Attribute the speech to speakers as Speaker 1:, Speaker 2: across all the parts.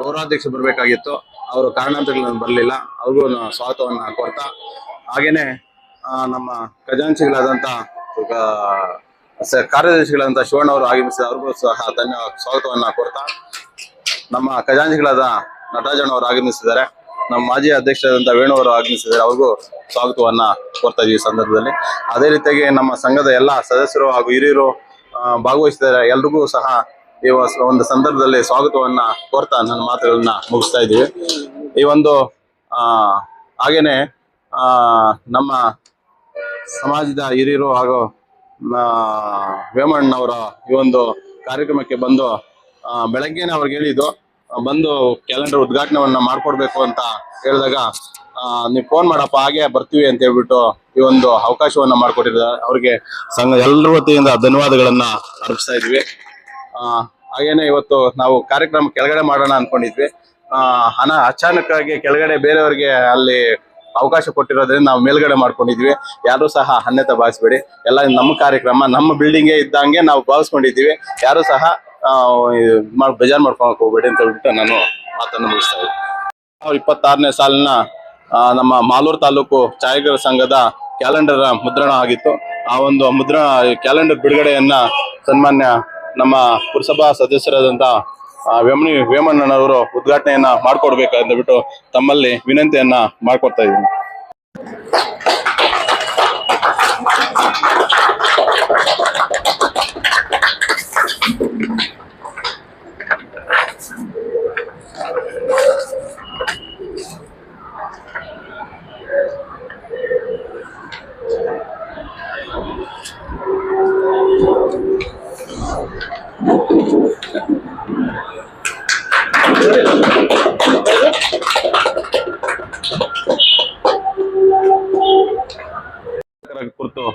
Speaker 1: ಗೌರವಾಧ್ಯಕ್ಷ ಬರಬೇಕಾಗಿತ್ತು. ಅವರು ಕಾರಣಾಂತರಗಳನ್ನು ಬರಲಿಲ್ಲ. ಅವ್ರಿಗೂ ಸ್ವಾಗತವನ್ನು ಕೊಡ್ತಾ, ಹಾಗೇನೆ ನಮ್ಮ ಖಜಾಂಚಿಗಳಾದಂಥ ಕಾರ್ಯದರ್ಶಿಗಳಾದಂಥ ಶಿವಣ್ಣ ಅವರು ಆಗಮಿಸಿದ, ಅವ್ರಿಗೂ ಸಹ ಧನ್ಯ, ಸ್ವಾಗತವನ್ನ ಕೊಡ್ತಾ, ನಮ್ಮ ಖಜಾಂಚಿಗಳಾದ ನಟರಾಜಣ್ಣ ಅವರು ಆಗಮಿಸಿದ್ದಾರೆ. ನಮ್ಮ ಮಾಜಿ ಅಧ್ಯಕ್ಷರಾದಂಥ ವೇಣು ಅವರು ಆಗಮಿಸಿದ್ದಾರೆ. ಅವ್ರಿಗೂ ಸ್ವಾಗತವನ್ನ ಕೋರ್ತಾ ಇದೀವಿ ಸಂದರ್ಭದಲ್ಲಿ. ಅದೇ ರೀತಿಯಾಗಿ ನಮ್ಮ ಸಂಘದ ಎಲ್ಲ ಸದಸ್ಯರು ಹಾಗೂ ಹಿರಿಯರು ಭಾಗವಹಿಸಿದ್ದಾರೆ. ಎಲ್ರಿಗೂ ಸಹ ಈ ಒಂದು ಸಂದರ್ಭದಲ್ಲಿ ಸ್ವಾಗತವನ್ನ ಕೋರ್ತಾ ನನ್ನ ಮಾತುಗಳನ್ನ ಮುಗಿಸ್ತಾ ಇದ್ದೀವಿ. ಈ ಒಂದು ಆ ಹಾಗೇನೆ ಆ ನಮ್ಮ ಸಮಾಜದ ಹಿರಿಯರು ಹಾಗೂ ವೇಮಣ್ಣವರ ಈ ಒಂದು ಕಾರ್ಯಕ್ರಮಕ್ಕೆ ಬಂದು ಬೆಳಗ್ಗೆನೆ ಅವ್ರಿಗೆ ಹೇಳಿದ್ದು ಬಂದು ಕ್ಯಾಲೆಂಡರ್ ಉದ್ಘಾಟನೆವನ್ನ ಮಾಡ್ಕೊಡ್ಬೇಕು ಅಂತ ಹೇಳಿದಾಗ ನೀವು ಫೋನ್ ಮಾಡಪ್ಪ ಹಾಗೆ ಬರ್ತೀವಿ ಅಂತ ಹೇಳ್ಬಿಟ್ಟು ಈ ಒಂದು ಅವಕಾಶವನ್ನ ಮಾಡ್ಕೊಟ್ಟಿದ್ದಾರೆ. ಅವ್ರಿಗೆ ಸಂಘ ಎಲ್ಲರ ವತಿಯಿಂದ ಧನ್ಯವಾದಗಳನ್ನ ಅರ್ಪಿಸ್ತಾ ಇದ್ವಿ ಆ, ಹಾಗೇನೆ ಇವತ್ತು ನಾವು ಕಾರ್ಯಕ್ರಮ ಕೆಳಗಡೆ ಮಾಡೋಣ ಅನ್ಕೊಂಡಿದ್ವಿ. ಹಣ ಅಚಾನಕ್ಕಾಗಿ ಕೆಳಗಡೆ ಬೇರೆಯವ್ರಿಗೆ ಅಲ್ಲಿ ಅವಕಾಶ ಕೊಟ್ಟಿರೋದ್ರಿಂದ ನಾವು ಮೇಲ್ಗಡೆ ಮಾಡ್ಕೊಂಡಿದ್ವಿ. ಯಾರು ಸಹ ಅನ್ಯತೆ ಭಾವಿಸ್ಬೇಡಿ. ಎಲ್ಲ ನಮ್ಮ ಕಾರ್ಯಕ್ರಮ, ನಮ್ಮ ಬಿಲ್ಡಿಂಗೇ ಇದ್ದಂಗೆ ನಾವು ಭಾವಿಸ್ಕೊಂಡಿದ್ದೀವಿ. ಯಾರು ಸಹ ಬೇಜಾರ್ ಮಾಡ್ಕೊಳಕ್ ಹೋಗ್ಬೇಡಿ ಅಂತ ಹೇಳ್ಬಿಟ್ಟು ನಾನು ಮಾತನ್ನು ಮುಗಿಸ್ತಾ ಇದ್ದೀನಿ. ಇಪ್ಪತ್ತಾರನೇ ಸಾಲಿನ ನಮ್ಮ ಮಾಲೂರು ತಾಲೂಕು ಛಾಯಾಗ್ರಹ ಸಂಘದ ಕ್ಯಾಲೆಂಡರ್ ಮುದ್ರಣ ಆಗಿತ್ತು. ಆ ಒಂದು ಮುದ್ರಣ ಕ್ಯಾಲೆಂಡರ್ ಬಿಡುಗಡೆಯನ್ನ ಸನ್ಮಾನ್ಯ ನಮ್ಮ ಪುರಸಭಾ ಸದಸ್ಯರಾದಂತಹ ವೇಮನಿ ವೇಮಣಿ ವೇಮಣ್ಣನವರು ಉದ್ಘಾಟನೆಯನ್ನ ಮಾಡ್ಕೊಡ್ಬೇಕಂತ ಬಿಟ್ಟು ತಮ್ಮಲ್ಲಿ ವಿನಂತಿಯನ್ನ ಮಾಡ್ಕೊಡ್ತಾ ಇದ್ದೀನಿ.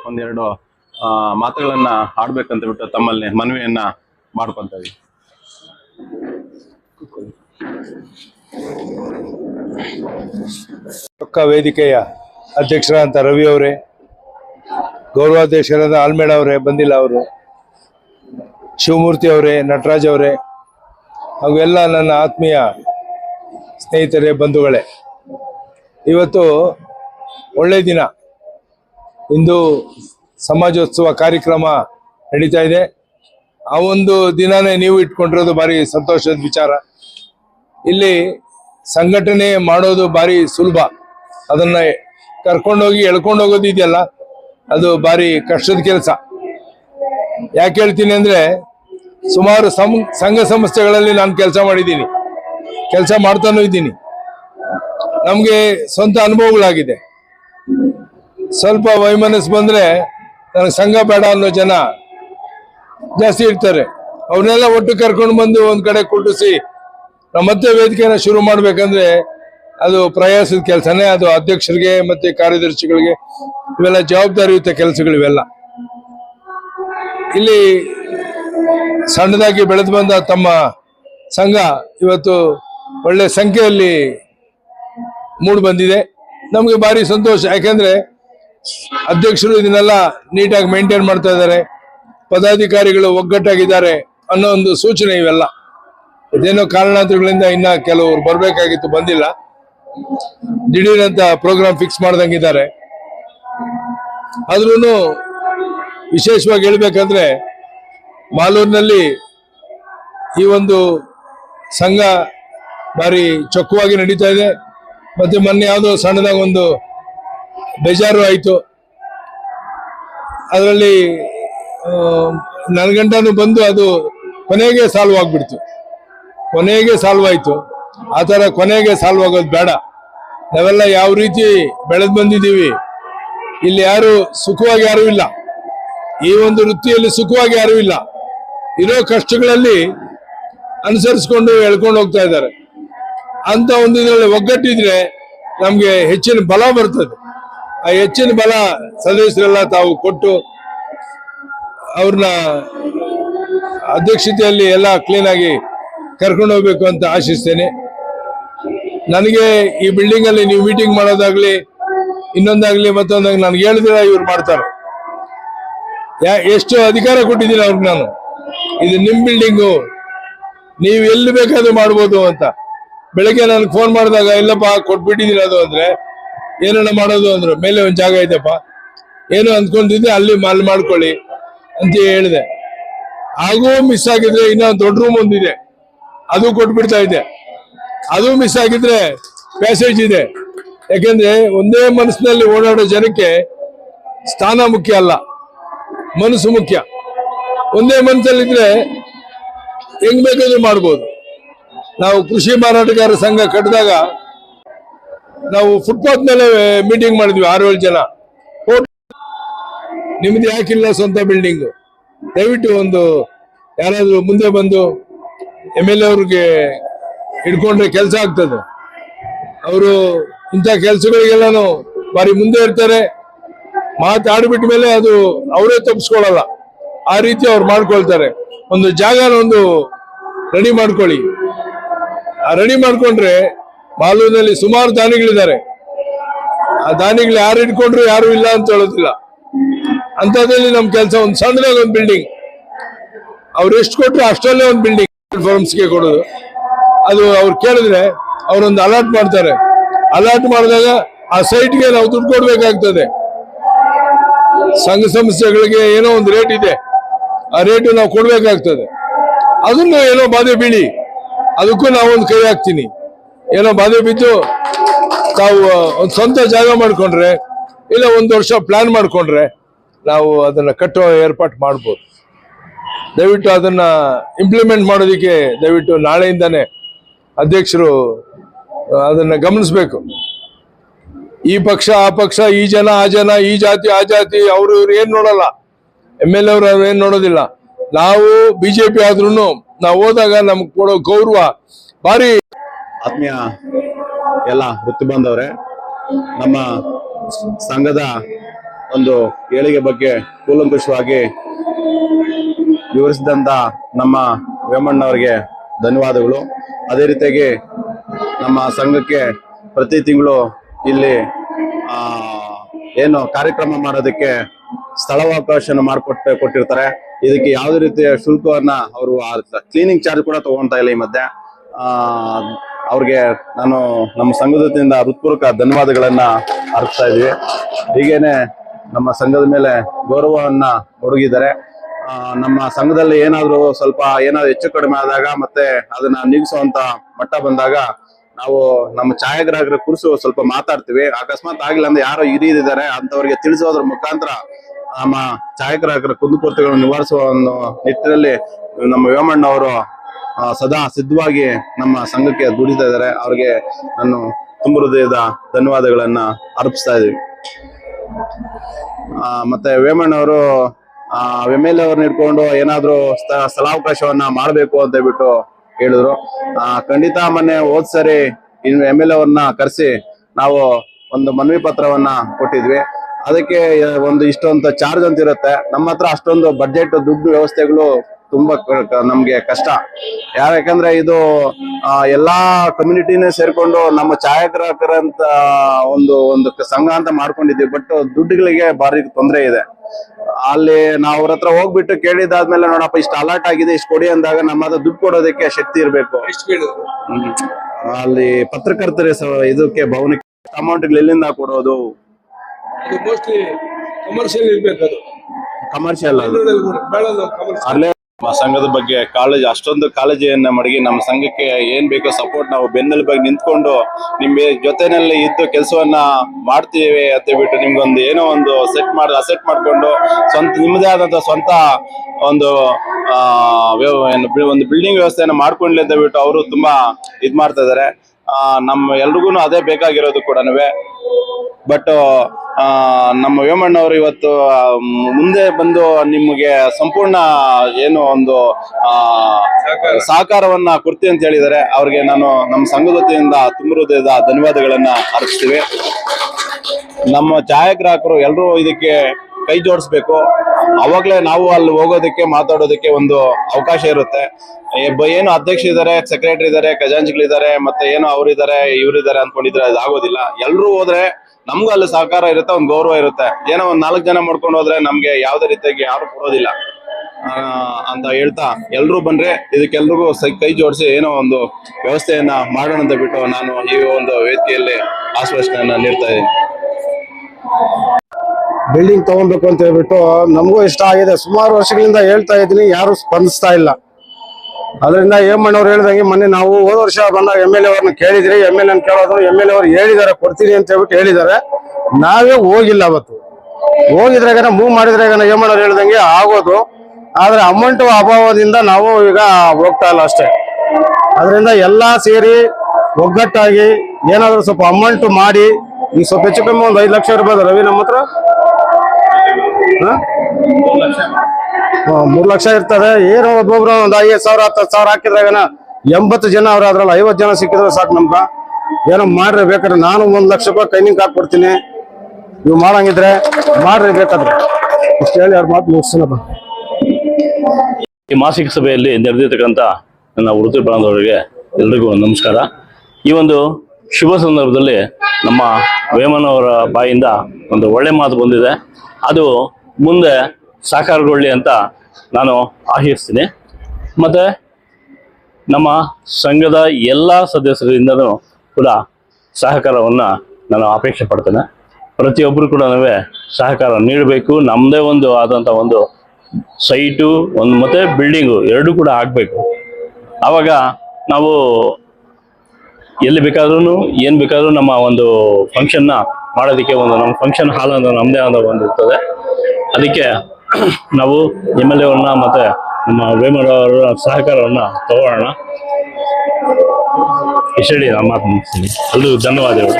Speaker 1: ಒಂದೆರಡು ಮಾತುಗಳನ್ನ ಆಡ್ಬೇಕಂತ ಬಿಟ್ಟು ತಮ್ಮಲ್ಲಿ ಮನವಿಯನ್ನ ಮಾಡ್ಕೊಂತ
Speaker 2: ವೇದಿಕೆಯ ಅಧ್ಯಕ್ಷರಾದಂಥ ರವಿ ಅವರೇ, ಗೌರವಾಧ್ಯಕ್ಷರಾದ ಆಲ್ಮೇಡ ಅವರೇ, ಬಂದಿಲ್ಲ ಅವರು, ಶಿವಮೂರ್ತಿ ಅವರೇ, ನಟರಾಜ್ ಅವರೇ, ಹಾಗೂ ಎಲ್ಲ ನನ್ನ ಆತ್ಮೀಯ ಸ್ನೇಹಿತರೇ, ಬಂಧುಗಳೇ, ಇವತ್ತು ಒಳ್ಳೆ ದಿನ. ಇಂದು ಸಮಾಜೋತ್ಸವ ಕಾರ್ಯಕ್ರಮ ನಡೀತಾ ಇದೆ. ಆ ಒಂದು ದಿನನೇ ನೀವು ಇಟ್ಕೊಂಡಿರೋದು ಭಾರಿ ಸಂತೋಷದ ವಿಚಾರ. ಇಲ್ಲಿ ಸಂಘಟನೆ ಮಾಡೋದು ಭಾರಿ ಸುಲಭ. ಅದನ್ನ ಕರ್ಕೊಂಡೋಗಿ ಎಳ್ಕೊಂಡು ಹೋಗೋದು ಇದೆಯಲ್ಲ, ಅದು ಭಾರಿ ಕಷ್ಟದ ಕೆಲಸ. ಯಾಕೆ ಹೇಳ್ತೀನಿ ಅಂದ್ರೆ, ಸುಮಾರು ಸಂಘ ಸಂಸ್ಥೆಗಳಲ್ಲಿ ನಾನು ಕೆಲಸ ಮಾಡಿದ್ದೀನಿ. ಕೆಲಸ ಮಾಡ್ತಾನೂ ಇದ್ದೀನಿ. ನಮಗೆ ಸ್ವಂತ ಅನುಭವಗಳಾಗಿದೆ. ಸ್ವಲ್ಪ ವೈಮನಸ್ ಬಂದ್ರೆ ನನಗೆ ಸಂಘ ಬೇಡ ಅನ್ನೋ ಜನ ಜಾಸ್ತಿ ಇರ್ತಾರೆ. ಅವನ್ನೆಲ್ಲ ಒಟ್ಟು ಕರ್ಕೊಂಡು ಬಂದು ಒಂದ್ ಕಡೆ ಕೂಡಿಸಿ ನಾವು ಮತ್ತೆ ವೇದಿಕೆನ ಶುರು ಮಾಡ್ಬೇಕಂದ್ರೆ ಅದು ಪ್ರಯಾಸದ ಕೆಲಸನೇ, ಅದು ಅಧ್ಯಕ್ಷರಿಗೆ ಮತ್ತೆ ಕಾರ್ಯದರ್ಶಿಗಳಿಗೆ ಇವೆಲ್ಲ ಜವಾಬ್ದಾರಿಯುತ ಕೆಲಸಗಳಿವೆಲ್ಲ ಇಲ್ಲಿ ಸಣ್ಣದಾಗಿ ಬೆಳೆದು ಬಂದ ತಮ್ಮ ಸಂಘ ಇವತ್ತು ಒಳ್ಳೆ ಸಂಖ್ಯೆಯಲ್ಲಿ ಮೂಡ್ ಬಂದಿದೆ. ನಮಗೆ ಭಾರಿ ಸಂತೋಷ. ಯಾಕೆಂದ್ರೆ ಅಧ್ಯಕ್ಷರು ಇದನ್ನೆಲ್ಲ ನೀಟಾಗಿ ಮೇಂಟೈನ್ ಮಾಡ್ತಾ ಇದ್ದಾರೆ. ಪದಾಧಿಕಾರಿಗಳು ಒಗ್ಗಟ್ಟಾಗಿದ್ದಾರೆ ಅನ್ನೋ ಒಂದು ಸೂಚನೆ ಇವೆಲ್ಲ. ಇದೇನೋ ಕಾರಣಾಂತರಗಳಿಂದ ಇನ್ನ ಕೆಲವರು ಬರಬೇಕಾಗಿತ್ತು, ಬಂದಿಲ್ಲ. ದಿಢೀರಂತ ಪ್ರೋಗ್ರಾಮ್ ಫಿಕ್ಸ್ ಮಾಡ್ದಂಗಿದ್ದಾರೆ. ಆದ್ರೂ ವಿಶೇಷವಾಗಿ ಹೇಳ್ಬೇಕಂದ್ರೆ ಮಾಲೂರಿನಲ್ಲಿ ಈ ಒಂದು ಸಂಘ ಭಾರಿ ಚೊಕ್ಕವಾಗಿ ನಡೀತಾ ಇದೆ. ಮತ್ತೆ ಮೊನ್ನೆ ಯಾವುದೋ ಸಣ್ಣದಾಗ ಒಂದು ಬೇಜಾರು ಆಯಿತು. ಅದರಲ್ಲಿ ನನ್ನ ಗಂಟನು ಬಂದು ಅದು ಕೊನೆಗೆ ಸಾಲ್ವ್ ಆಗಿಬಿಡ್ತು. ಕೊನೆಗೆ ಸಾಲ್ವ್ ಆಯ್ತು. ಆ ಥರ ಕೊನೆಗೆ ಸಾಲ್ವ್ ಆಗೋದು ಬೇಡ. ನಾವೆಲ್ಲ ಯಾವ ರೀತಿ ಬೆಳೆದು ಬಂದಿದ್ದೀವಿ, ಇಲ್ಲಿ ಯಾರು ಸುಖವಾಗಿ ಯಾರು ಇಲ್ಲ. ಈ ಒಂದು ವೃತ್ತಿಯಲ್ಲಿ ಸುಖವಾಗಿ ಯಾರು ಇಲ್ಲ. ಇರೋ ಕಷ್ಟಗಳಲ್ಲಿ ಅನುಸರಿಸ್ಕೊಂಡು ಎಳ್ಕೊಂಡು ಹೋಗ್ತಾ ಇದ್ದಾರೆ. ಅಂತ ಒಂದು ಇದರಲ್ಲಿ ಒಗ್ಗಟ್ಟಿದ್ರೆ ನಮಗೆ ಹೆಚ್ಚಿನ ಬಲ ಬರ್ತದೆ. ಆ ಹೆಚ್ಚಿನ ಬಲ ಸದಸ್ಯರೆಲ್ಲ ತಾವು ಕೊಟ್ಟು ಅವ್ರನ್ನ ಅಧ್ಯಕ್ಷತೆಯಲ್ಲಿ ಎಲ್ಲ ಕ್ಲೀನ್ ಆಗಿ ಕರ್ಕೊಂಡು ಹೋಗ್ಬೇಕು ಅಂತ ಆಶಿಸ್ತೇನೆ. ನನಗೆ ಈ ಬಿಲ್ಡಿಂಗ್ ಅಲ್ಲಿ ನೀವು ಮೀಟಿಂಗ್ ಮಾಡೋದಾಗ್ಲಿ, ಇನ್ನೊಂದಾಗ್ಲಿ ಮತ್ತೊಂದಾಗ್ಲಿ ನನಗೆ ಹೇಳಿದ್ರೆ ಇವ್ರು ಮಾಡ್ತಾರೆ. ಎಷ್ಟು ಅಧಿಕಾರ ಕೊಟ್ಟಿದ್ದೀನಿ ಅವ್ರಿಗೆ ನಾನು. ಇದು ನಿಮ್ಮ ಬಿಲ್ಡಿಂಗು ನೀವು ಎಲ್ಲಿ ಬೇಕಾದ್ರೂ ಮಾಡ್ಬೋದು ಅಂತ. ಬೆಳಗ್ಗೆ ನನಗೆ ಫೋನ್ ಮಾಡಿದಾಗ, ಇಲ್ಲಪ್ಪ, ಕೊಟ್ಬಿಟ್ಟಿದ್ದೀನಿ ಅದು ಅಂದ್ರೆ ಏನನ್ನ ಮಾಡೋದು ಅಂದ್ರು, ಮೇಲೆ ಒಂದು ಜಾಗ ಇದೆಯಪ್ಪ ಏನು ಅಂದ್ಕೊಂಡಿದ್ದೆ, ಅಲ್ಲಿ ಅಲ್ಲಿ ಮಾಡ್ಕೊಳ್ಳಿ ಅಂತ ಹೇಳಿದೆ. ಹಾಗೂ ಮಿಸ್ ಆಗಿದ್ರೆ ಇನ್ನೊಂದು ದೊಡ್ಡ ರೂಮ್ ಒಂದಿದೆ ಅದು ಕೊಟ್ಬಿಡ್ತಾ ಇದೆ ಅದು ಮಿಸ್ ಆಗಿದ್ರೆ ಪ್ಯಾಸೇಜ್ ಇದೆ. ಯಾಕೆಂದ್ರೆ ಒಂದೇ ಮನಸ್ಸಿನಲ್ಲಿ ಓಡಾಡೋ ಜನಕ್ಕೆ ಸ್ಥಾನ ಮುಖ್ಯ ಅಲ್ಲ. ಮನಸ್ಸು ಮುಖ್ಯ. ಒಂದೇ ಮನಸ್ಸಲ್ಲಿದ್ರೆ ಹೆಂಗ್ ಬೇಕಾದ್ರೂ ಮಾಡ್ಬೋದು. ನಾವು ಕೃಷಿ ಮಾರಾಟಗಾರ ಸಂಘ ಕಟ್ಟಿದಾಗ ನಾವು ಫುಟ್ಪಾತ್ ಮೇಲೆ ಮೀಟಿಂಗ್ ಮಾಡಿದ್ವಿ ಆರು ಏಳು ಜನ ನಿಮ್ದು ಯಾಕಿಲ್ಲ ಸ್ವಂತ ಬಿಲ್ಡಿಂಗ್ ದಯವಿಟ್ಟು ಒಂದು, ಯಾರಾದ್ರೂ ಮುಂದೆ ಬಂದು ಎಂ ಎಲ್ ಎ ಅವ್ರಿಗೆ ಹಿಡ್ಕೊಂಡ್ರೆ ಕೆಲಸ ಆಗ್ತದೆ. ಅವರು ಇಂಥ ಕೆಲಸಗಳಿಗೆಲ್ಲಾನು ಬಾರಿ ಮುಂದೆ ಇರ್ತಾರೆ. ಮಾತಾಡ್ಬಿಟ್ಟ ಮೇಲೆ ಅದು ಅವರೇ ತಪ್ಪಿಸ್ಕೊಳ್ಳಲ್ಲ ಆ ರೀತಿ ಅವ್ರು ಮಾಡ್ಕೊಳ್ತಾರೆ. ಒಂದು ಜಾಗನ ಒಂದು ರೆಡಿ ಮಾಡ್ಕೊಳ್ಳಿ. ಆ ರೆಡಿ ಮಾಡ್ಕೊಂಡ್ರೆ ಮಾಲೂನಲ್ಲಿ ಸುಮಾರು ದಾನಿಗಳಿದ್ದಾರೆ. ಆ ದಾನಿಗಳು ಯಾರು ಇಟ್ಕೊಂಡ್ರು ಯಾರು ಇಲ್ಲ ಅಂತ ಹೇಳೋದಿಲ್ಲ. ಅಂಥದ್ರಲ್ಲಿ ನಮ್ ಕೆಲಸ ಒಂದು ಸಣ್ಣದಾಗ ಒಂದು ಬಿಲ್ಡಿಂಗ್ ಅವ್ರು ಎಷ್ಟು ಕೊಟ್ರು ಅಷ್ಟರಲ್ಲೇ ಒಂದು ಬಿಲ್ಡಿಂಗ್ ಫಾರ್ಮ್ಸ್ಗೆ ಕೊಡೋದು. ಅದು ಅವ್ರು ಕೇಳಿದ್ರೆ ಅವರೊಂದು ಅಲರ್ಟ್ ಮಾಡ್ತಾರೆ. ಅಲರ್ಟ್ ಮಾಡಿದಾಗ ಆ ಸೈಟ್ಗೆ ನಾವು ದುಡ್ಡು ಕೊಡ್ಬೇಕಾಗ್ತದೆ. ಸಂಘ ಸಂಸ್ಥೆಗಳಿಗೆ ಏನೋ ಒಂದು ರೇಟ್ ಇದೆ. ಆ ರೇಟು ನಾವು ಕೊಡ್ಬೇಕಾಗ್ತದೆ. ಅದನ್ನು ಏನೋ ಬಾಧೆ ಬೀಳಿ, ಅದಕ್ಕೂ ನಾವೊಂದು ಕೈ ಹಾಕ್ತೀನಿ. ಏನೋ ಬಾಧೆ ಬಿದ್ದು ತಾವು ಒಂದು ಸ್ವಂತ ಜಾಗ ಮಾಡಿಕೊಂಡ್ರೆ, ಇಲ್ಲ ಒಂದು ವರ್ಷ ಪ್ಲಾನ್ ಮಾಡಿಕೊಂಡ್ರೆ, ನಾವು ಅದನ್ನು ಕಟ್ಟೋ ಏರ್ಪಾಟ್ ಮಾಡ್ಬೋದು. ದಯವಿಟ್ಟು ಅದನ್ನ ಇಂಪ್ಲಿಮೆಂಟ್ ಮಾಡೋದಕ್ಕೆ ದಯವಿಟ್ಟು ನಾಳೆಯಿಂದಾನೆ ಅಧ್ಯಕ್ಷರು ಅದನ್ನು ಗಮನಿಸಬೇಕು. ಈ ಪಕ್ಷ, ಆ ಪಕ್ಷ, ಈ ಜನ, ಆ ಜನ, ಈ ಜಾತಿ, ಆ ಜಾತಿ, ಅವರು, ಇವ್ರು ಏನು ನೋಡಲ್ಲ. ಎಂ ಎಲ್ ಅವರು ಅವ್ರು ಏನ್ ನೋಡೋದಿಲ್ಲ. ನಾವು ಬಿಜೆಪಿ ಆದ್ರೂ ನಾವು ಹೋದಾಗ ನಮ್ಗೆ ಕೊಡೋ ಗೌರವ ಭಾರಿ
Speaker 1: ಆತ್ಮೀಯ ಎಲ್ಲ ವೃತ್ತಿ ಬಂದವ್ರೆ ನಮ್ಮ ಸಂಘದ ಒಂದು ಏಳಿಗೆ ಬಗ್ಗೆ ಕೂಲಂಕುಷವಾಗಿ ವಿವರಿಸಿದಂತ ನಮ್ಮ ವೇಮಣ್ಣವರಿಗೆ ಧನ್ಯವಾದಗಳು. ಅದೇ ರೀತಿಯಾಗಿ ನಮ್ಮ ಸಂಘಕ್ಕೆ ಪ್ರತಿ ತಿಂಗಳು ಇಲ್ಲಿ ಏನು ಕಾರ್ಯಕ್ರಮ ಮಾಡೋದಕ್ಕೆ ಸ್ಥಳಾವಕಾಶನ ಮಾಡಿಕೊಟ್ಟು, ಕೊಟ್ಟಿರ್ತಾರೆ. ಇದಕ್ಕೆ ಯಾವುದೇ ರೀತಿಯ ಶುಲ್ಕವನ್ನ ಅವರು ಕ್ಲೀನಿಂಗ್ ಚಾರ್ಜ್ ಕೂಡ ತಗೊಂತಾ ಇಲ್ಲ ಈ ಮಧ್ಯೆ. ಅವ್ರಿಗೆ ನಾನು ನಮ್ಮ ಸಂಘದಿಂದ ಹೃತ್ಪೂರ್ವಕ ಧನ್ಯವಾದಗಳನ್ನ ಅರ್ಪಿಸ್ತಾ ಇದ್ವಿ ಹೀಗೇನೆ ನಮ್ಮ ಸಂಘದ ಮೇಲೆ ಗೌರವವನ್ನ ಒಡಗಿದ್ದಾರೆ ನಮ್ಮ ಸಂಘದಲ್ಲಿ ಏನಾದ್ರು ಸ್ವಲ್ಪ ಏನಾದ್ರು ಹೆಚ್ಚು ಕಡಿಮೆ ಆದಾಗ ಮತ್ತೆ ಅದನ್ನ ನೀಗಿಸುವಂತ ಮಟ್ಟ ಬಂದಾಗ ನಾವು ನಮ್ಮ ಛಾಯಾಗ್ರಾಹಕರ ಕುರಿಸು ಸ್ವಲ್ಪ ಮಾತಾಡ್ತೀವಿ. ಅಕಸ್ಮಾತ್ ಆಗಿಲ್ಲ ಅಂದ್ರೆ ಯಾರೋ ಹಿರಿಯರಿದ್ದಾರೆ ಅಂತವ್ರಿಗೆ ತಿಳಿಸೋದ್ರ ಮುಖಾಂತರ ನಮ್ಮ ಛಾಯಾಗ್ರಾಹಕರ ಕುಂದುಕೊರತೆಗಳನ್ನು ನಿವಾರಿಸುವ ಒಂದು ನಿಟ್ಟಿನಲ್ಲಿ ನಮ್ಮ ವೇಮಣ್ಣ ಅವರು ಸದಾ ಸಿದ್ಧವಾಗಿ ನಮ್ಮ ಸಂಘಕ್ಕೆ ದುಡಿತಾ ಇದ್ದಾರೆ. ಅವ್ರಿಗೆ ನಾನು ತುಂಬ ಹೃದಯದ ಧನ್ಯವಾದಗಳನ್ನ ಅರ್ಪಿಸ್ತಾ ಇದ್ದೀವಿ. ಆ, ಮತ್ತೆ ವೇಮಣ್ಣ ಅವರು ಎಂ ಎಲ್ ಅವ್ರನ್ನ ಇಟ್ಕೊಂಡು ಏನಾದ್ರು ಸ್ಥ- ಸ್ಥಳಾವಕಾಶವನ್ನ ಮಾಡಬೇಕು ಅಂತ ಹೇಳ್ಬಿಟ್ಟು ಹೇಳಿದ್ರು. ಆ, ಖಂಡಿತ ಮೊನ್ನೆ ಹೋದ್ ಸರಿ ಎಂ ಎಲ್ ಅವ್ರನ್ನ ಕರೆಸಿ ನಾವು ಒಂದು ಮನವಿ ಪತ್ರವನ್ನ ಕೊಟ್ಟಿದ್ವಿ. ಅದಕ್ಕೆ ಒಂದು ಇಷ್ಟೊಂದು ಚಾರ್ಜ್ ಅಂತ ಇರುತ್ತೆ ನಮ್ಮ ಹತ್ರ ಅಷ್ಟೊಂದು ಬಜೆಟ್ ದುಡ್ಡು ವ್ಯವಸ್ಥೆಗಳು ತುಂಬಾ ನಮ್ಗೆ ಕಷ್ಟ. ಯಾರ್- ಯಾಕಂದ್ರೆ ಇದು ಎಲ್ಲಾ ಕಮ್ಯುನಿಟಿನೇ ಸೇರ್ಕೊಂಡು ನಮ್ಮ ಛಾಯಾಗ್ರಾಹಕರಂತ ಒಂದು ಒಂದು ಸಂಘ ಅಂತ ಮಾಡ್ಕೊಂಡಿದ್ವಿ ಬಟ್ ದುಡ್ಡುಗಳಿಗೆ ಭಾರಿ ತೊಂದರೆ ಇದೆ. ಅಲ್ಲಿ ನಾವು ಅವ್ರ ಹತ್ರ ಹೋಗ್ಬಿಟ್ಟು ಕೇಳಿದಾದ್ಮೇಲೆ ನೋಡಪ್ಪ ಇಷ್ಟು ಅಲರ್ಟ್ ಆಗಿದೆ ಇಷ್ಟು ಕೊಡಿ ಅಂದಾಗ ನಮ್ಮ ಹತ್ರ ದುಡ್ಡು ಕೊಡೋದಕ್ಕೆ ಶಕ್ತಿ ಇರ್ಬೇಕು. ಅಲ್ಲಿ ಪತ್ರಕರ್ತರ ಇದಕ್ಕೆ ಭವನಕ್ಕೆ ಅಮೌಂಟ್ ಎಲ್ಲಿಂದ ಕೊಡೋದು?
Speaker 2: ಕಮರ್ಷಿಯಲ್ ಇರ್ಬೇಕು
Speaker 1: ಕಮರ್ಷಿಯಲ್. ಅಲ್ಲೇ ನಮ್ಮ ಸಂಘದ ಬಗ್ಗೆ ಕಾಳಜಿ, ಅಷ್ಟೊಂದು ಕಾಳಜಿಯನ್ನ ಮಡಗಿ ನಮ್ಮ ಸಂಘಕ್ಕೆ ಏನ್ ಬೇಕೋ ಸಪೋರ್ಟ್ ನಾವು ಬೆನ್ನೆಲುಬಾಗಿ ನಿಂತ್ಕೊಂಡು ನಿಮ್ಮ ಜೊತೆನಲ್ಲಿ ಇದ್ದು ಕೆಲಸವನ್ನ ಮಾಡ್ತೀವಿ ಅಂತ ಹೇಳ್ಬಿಟ್ಟು ನಿಮ್ಗೊಂದು ಏನೋ ಒಂದು ಸೆಟ್ ಮಾಡಿ ಅಸೆಟ್ ಮಾಡ್ಕೊಂಡು ಸ್ವಂತ ನಿಮ್ಮದೇ ಆದಂತ ಸ್ವಂತ ಒಂದು ಒಂದು ಬಿಲ್ಡಿಂಗ್ ವ್ಯವಸ್ಥೆಯನ್ನು ಮಾಡ್ಕೊಂಡ್ಲಿ ಅಂತ ಬಿಟ್ಟು ಅವರು ತುಂಬಾ ಇದ್ ಮಾಡ್ತಾ ಇದಾರೆ. ನಮ್ಮ ಎಲ್ರಿಗೂ ಅದೇ ಬೇಕಾಗಿರೋದು ಕೂಡ ಬಟ್ ನಮ್ಮ ವೇಮಣ್ಣವರು ಇವತ್ತು ಮುಂದೆ ಬಂದು ನಿಮಗೆ ಸಂಪೂರ್ಣ ಏನು ಒಂದು ಆ, ಸಹಕಾರವನ್ನ ಕೊಡ್ತೀವಿ ಅಂತ ಹೇಳಿದರೆ ಅವ್ರಿಗೆ ನಾನು ನಮ್ಮ ಸಂಘದ ವತಿಯಿಂದ ತುಂಬ ಹೃದಯದ ಧನ್ಯವಾದಗಳನ್ನ ಅರ್ಪಿಸ್ತೀವಿ. ನಮ್ಮ ಛಾಯಾಗ್ರಾಹಕರು ಎಲ್ಲರೂ ಇದಕ್ಕೆ ಕೈ ಜೋಡಿಸ್ಬೇಕು. ಅವಾಗಲೇ ನಾವು ಅಲ್ಲಿ ಹೋಗೋದಕ್ಕೆ, ಮಾತಾಡೋದಕ್ಕೆ ಒಂದು ಅವಕಾಶ ಇರುತ್ತೆ. ಏನು ಅಧ್ಯಕ್ಷ ಇದ್ದಾರೆ ಸೆಕ್ರೆಟರಿ ಇದ್ದಾರೆ ಖಜಾಂಚಿಗಳಿದ್ದಾರೆ ಮತ್ತೆ ಏನೋ ಅವರಿದ್ದಾರೆ ಇವರಿದ್ದಾರೆ ಅನ್ಕೊಂಡಿದ್ರೆ ಅದು ಆಗೋದಿಲ್ಲ. ಎಲ್ಲರೂ ಹೋದ್ರೆ ನಮ್ಗೂ ಅಲ್ಲಿ ಸಹಕಾರ ಇರುತ್ತೆ, ಒಂದು ಗೌರವ ಇರುತ್ತೆ. ಏನೋ ಒಂದ್ ನಾಲ್ಕು ಜನ ಮಾಡ್ಕೊಂಡು ಹೋದ್ರೆ ನಮ್ಗೆ ಯಾವ್ದೇ ರೀತಿಯಾಗಿ ಯಾರು ಕೊಡೋದಿಲ್ಲ. ಅಂತ ಹೇಳ್ತಾ ಎಲ್ರು ಬಂದ್ರೆ ಇದಕ್ಕೆಲ್ರಿಗೂ ಕೈ ಜೋಡಿಸಿ ಏನೋ ಒಂದು ವ್ಯವಸ್ಥೆಯನ್ನ ಮಾಡೋಣ ಅಂತ ಬಿಟ್ಟು ನಾನು ಈ ಒಂದು ವೇದಿಕೆಯಲ್ಲಿ ಆಶ್ವಾಸನೆಯನ್ನ ನೀಡ್ತಾ ಇದ್ದೀನಿ.
Speaker 3: ಬಿಲ್ಡಿಂಗ್ ತಗೊಬೇಕು ಅಂತ ಹೇಳ್ಬಿಟ್ಟು ನಮಗೂ ಇಷ್ಟ ಆಗಿದೆ. ಸುಮಾರು ವರ್ಷಗಳಿಂದ ಹೇಳ್ತಾ ಇದ್ದೀನಿ, ಯಾರು ಸ್ಪಂದಿಸ್ತಾ ಇಲ್ಲ. ಅದರಿಂದ ಹೇಮಣ್ಣವ್ರು ಹೇಳ್ದಂಗೆ ಮೊನ್ನೆ ನಾವು ಹೋದ ವರ್ಷ ಬಂದಾಗ ಎಂ ಎಲ್ ಎ ಅವ್ರನ್ನ ಕೇಳಿದ್ರಿ. ಎಂ ಎಲ್ ಎನ್ ಕೇಳೋದು ಎಂ ಎಲ್ ಎ ಅವ್ರು ಹೇಳಿದಾರೆ ಕೊಡ್ತೀನಿ ಅಂತ ಹೇಳ್ಬಿಟ್ಟು ಹೇಳಿದ್ದಾರೆ. ನಾವೇ ಹೋಗಿಲ್ಲ ಅವತ್ತು. ಹೋಗಿದ್ರಾಗ ಮೂವ್ ಮಾಡಿದ್ರಾಗ ಹೇಮಣ್ಣವ್ರು ಹೇಳ್ದಂಗೆ ಆಗೋದು. ಆದ್ರೆ ಅಮೌಂಟ್ ಅಭಾವದಿಂದ ನಾವು ಈಗ ಹೋಗ್ತಾ ಇಲ್ಲ ಅಷ್ಟೇ. ಅದರಿಂದ ಎಲ್ಲಾ ಸೇರಿ ಒಗ್ಗಟ್ಟಾಗಿ ಏನಾದ್ರೂ ಸ್ವಲ್ಪ ಅಮೌಂಟ್ ಮಾಡಿ, ಈಗ ಸ್ವಲ್ಪ ಹೆಚ್ಚು ಕಮ್ಮಿ ಒಂದು ಐದು ಲಕ್ಷ ರೂಪಾಯಿ ರವಿ ನಮ್ಮ ಹತ್ರ. ಮೂರ್ ಲಕ್ಷ ಇರ್ತದೆ. ಏನು ಒಬ್ಬೊಬ್ರು ಒಂದ್ ಐವತ್ ಸಾವಿರ ಹತ್ತು ಸಾವಿರ ಹಾಕಿದ್ರಾಗನ ಎಂಬತ್ತು ಜನ ಅವ್ರ ಅದ್ರಲ್ಲಿ ಐವತ್ತು ಜನ ಸಿಕ್ಕಿದ್ರೆ ಸಾಕು ನಮ್ಗ. ಏನೋ ಮಾಡ್ರಿ ಬೇಕಾದ್ರೆ ನಾನು ಒಂದ್ ಲಕ್ಷ ರೂಪಾಯಿ ಕೈನಿಂಗ್ ಹಾಕ್ಬಿಡ್ತೀನಿ ನೀವು ಮಾಡಂಗಿದ್ರೆ ಮಾಡ್ರಿ ಬೇಕಾದ್ರೆ. ಇಷ್ಟು ಹೇಳಿ ಅವ್ರ ಮಾತು ಮುಗಿಸ್ತೀನಪ್ಪ
Speaker 4: ಈ ಮಾಸಿಕ ಸಭೆಯಲ್ಲಿ ನೆರೆದಿರ್ತಕ್ಕಂಥ ನನ್ನ ಉಡುಪಿ ಬಾಂಧವರಿಗೆ ಎಲ್ರಿಗೂ ನಮಸ್ಕಾರ. ಈ ಒಂದು ಶುಭ ಸಂದರ್ಭದಲ್ಲಿ ನಮ್ಮ ವೇಮನವರ ಬಾಯಿಂದ ಒಂದು ಒಳ್ಳೆ ಮಾತು ಬಂದಿದೆ. ಅದು ಮುಂದೆ ಸಾಕಾರಗೊಳ್ಳಿ ಅಂತ ನಾನು ಆಶಿಸ್ತೀನಿ. ಮತ್ತೆ ನಮ್ಮ ಸಂಘದ ಎಲ್ಲ ಸದಸ್ಯರಿಂದನೂ ಕೂಡ ಸಹಕಾರವನ್ನು ನಾನು ಅಪೇಕ್ಷೆ ಪಡ್ತೇನೆ. ಪ್ರತಿಯೊಬ್ಬರು ಕೂಡ ಸಹಕಾರ ನೀಡಬೇಕು. ನಮ್ಮದೇ ಒಂದು ಆದಂಥ ಒಂದು ಸೈಟು, ಒಂದು ಮತ್ತು ಬಿಲ್ಡಿಂಗು ಎರಡೂ ಕೂಡ ಆಗಬೇಕು. ಆವಾಗ ನಾವು ಎಲ್ಲಿ ಬೇಕಾದ್ರೂ ಏನು ಬೇಕಾದರೂ ನಮ್ಮ ಒಂದು ಫಂಕ್ಷನ್ನ ಮಾಡೋದಕ್ಕೆ ಒಂದು ನಮ್ಮ ಫಂಕ್ಷನ್ ಹಾಲ್ ಅಂತ ನಮ್ಮದೇ ಆದ ಒಂದು ಇರ್ತದೆ. ಅದಕ್ಕೆ ನಾವು ಎಂ ಎಲ್ ಮತ್ತೆ ನಮ್ಮ ವೇಮರ ಅವರ ಸಹಕಾರವನ್ನು ತಗೋಣ ಇಷ್ಟೇ ನಮ್ಮ ಅಲ್ಲೂ ಧನ್ಯವಾದಗಳು.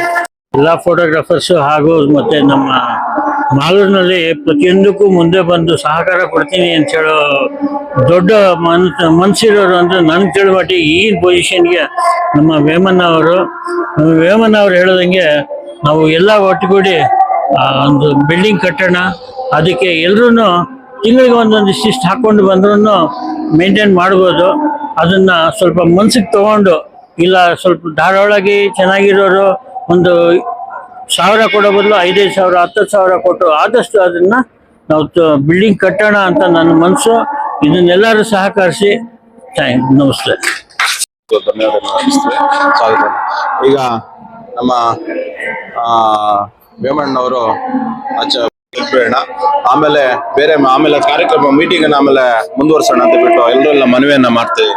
Speaker 5: ಎಲ್ಲ ಫೋಟೋಗ್ರಾಫರ್ಸ್ ಹಾಗೂ ಮತ್ತೆ ನಮ್ಮ ಮಾಲೂರಿನಲ್ಲಿ ಪ್ರತಿಯೊಂದಕ್ಕೂ ಮುಂದೆ ಬಂದು ಸಹಕಾರ ಕೊಡ್ತೀನಿ ಅಂತ ಹೇಳೋ ದೊಡ್ಡ ಮನ್ ಮನ್ಸಿರೋರು ಅಂದ್ರೆ ನನಗೆ ತಿಳುವಟಿ ಈ ಪೊಸಿಷನ್ಗೆ ನಮ್ಮ ವೇಮನ್ ಅವರು. ವೇಮನ್ ಅವ್ರು ಹೇಳೋದಂಗೆ ನಾವು ಎಲ್ಲ ಒಟ್ಟುಗೂಡಿ ಒಂದು ಬಿಲ್ಡಿಂಗ್ ಕಟ್ಟೋಣ. ಅದಕ್ಕೆ ಎಲ್ಲರೂ ತಿಂಗಳಿಗೆ ಒಂದೊಂದು ಇಷ್ಟಿಷ್ಟು ಹಾಕೊಂಡು ಬಂದ್ರೂ ಮೇಂಟೈನ್ ಮಾಡ್ಬೋದು. ಅದನ್ನು ಸ್ವಲ್ಪ ಮನ್ಸಿಗೆ ತಗೊಂಡು, ಇಲ್ಲ ಸ್ವಲ್ಪ ಧಾರಾಳವಾಗಿ ಚೆನ್ನಾಗಿರೋರು ಒಂದು ಸಾವಿರ ಕೊಡೋ ಬದಲು ಐದೈದು ಸಾವಿರ ಹತ್ತು ಸಾವಿರ ಕೊಟ್ಟು ಆದಷ್ಟು ಅದನ್ನು ನಾವು ಬಿಲ್ಡಿಂಗ್ ಕಟ್ಟೋಣ ಅಂತ ನನ್ನ ಮನಸ್ಸು. ಇದನ್ನೆಲ್ಲರೂ ಸಹಕರಿಸಿ, ಥ್ಯಾಂಕ್ ನಮಸ್ತೆ.
Speaker 1: ಧನ್ಯವಾದಗಳು ಈಗ ನಮ್ಮ ವೇಮಣ್ಣವರು ಆಚ ಬಿಡೋಣ ಆಮೇಲೆ ಬೇರೆ ಆಮೇಲೆ ಕಾರ್ಯಕ್ರಮ ಮೀಟಿಂಗ್ ಆಮೇಲೆ ಮುಂದುವರ್ಸೋಣ ಅಂತ ಬಿಟ್ಟು ಎಲ್ಲರೂ ಎಲ್ಲ ಮನವಿಯನ್ನ ಮಾಡ್ತೇವೆ.